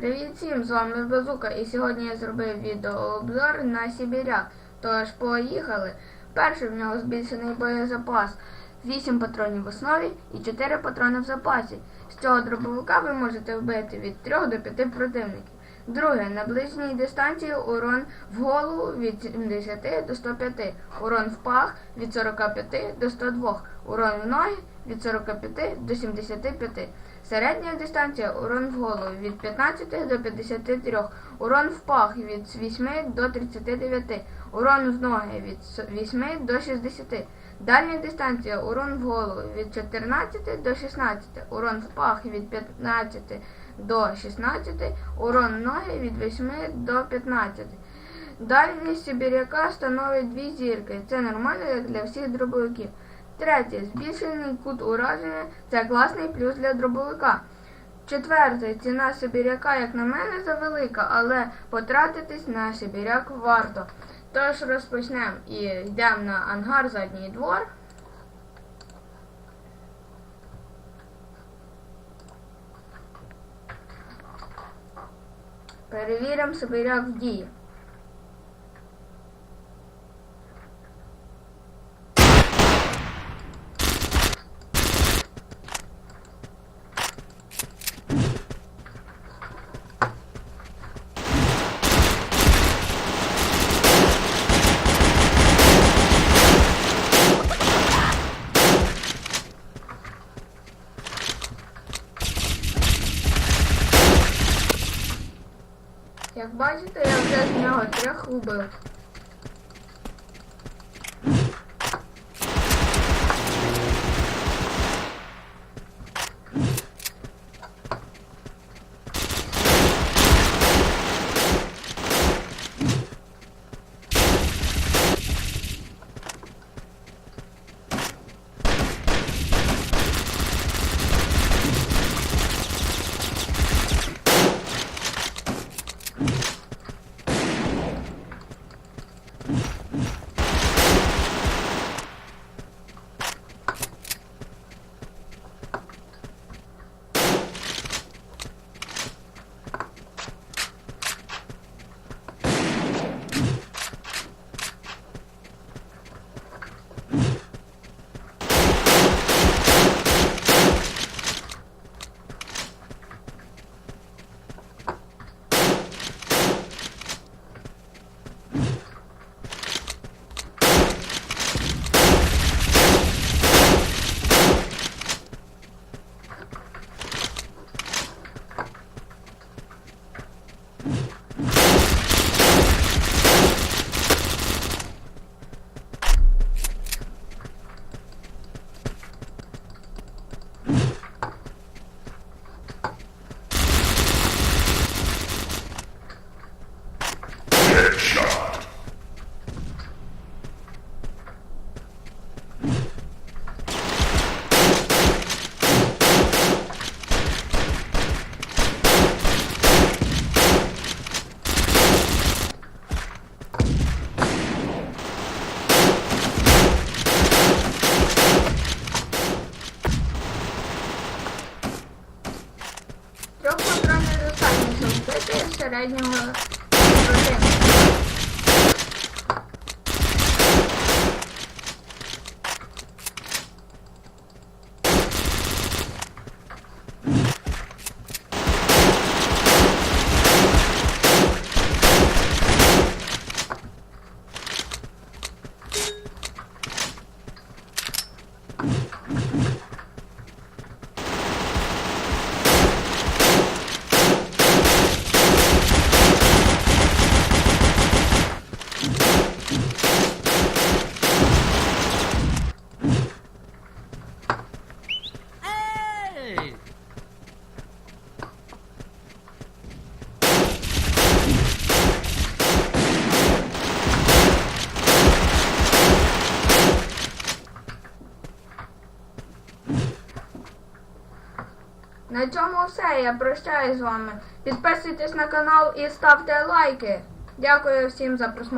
Привіт всім, з вами Базука і сьогодні я зробив відеообзор на Сибіряк. Тож поїхали. Перший в нього збільшений боєзапас. 8 патронів в основі і 4 патрони в запасі. З цього дробовика ви можете вбити від 3 до 5 противників. Друге, на ближній дистанції урон в голову від 70 до 105, урон в пах від 45 до 102, урон в ноги від 45 до 75. Середня дистанція урон в голову від 15 до 53, урон в пах від 8 до 39, урон в ноги від 8 до 60. Дальня дистанція урон в голову від 14 до 16, урон в пах від 15 до 16, урон ноги від 8 до 15. Дальність Сибіряка становить 2 зірки. Це нормально як для всіх дробовиків. Третє. Збільшений кут ураження це класний плюс для дробовика. Четверте. Ціна Сибіряка, як на мене, завелика, але потратитись на Сибіряк варто. Тож розпочнемо і йдемо на ангар задній двор. Перевіримо Сибіряк в дії. Як бачите, я вже з нього трьох убив. rising，就是这。На цьому все. Я прощаюсь з вами. Підписуйтесь на канал і ставте лайки. Дякую всім за просмотр.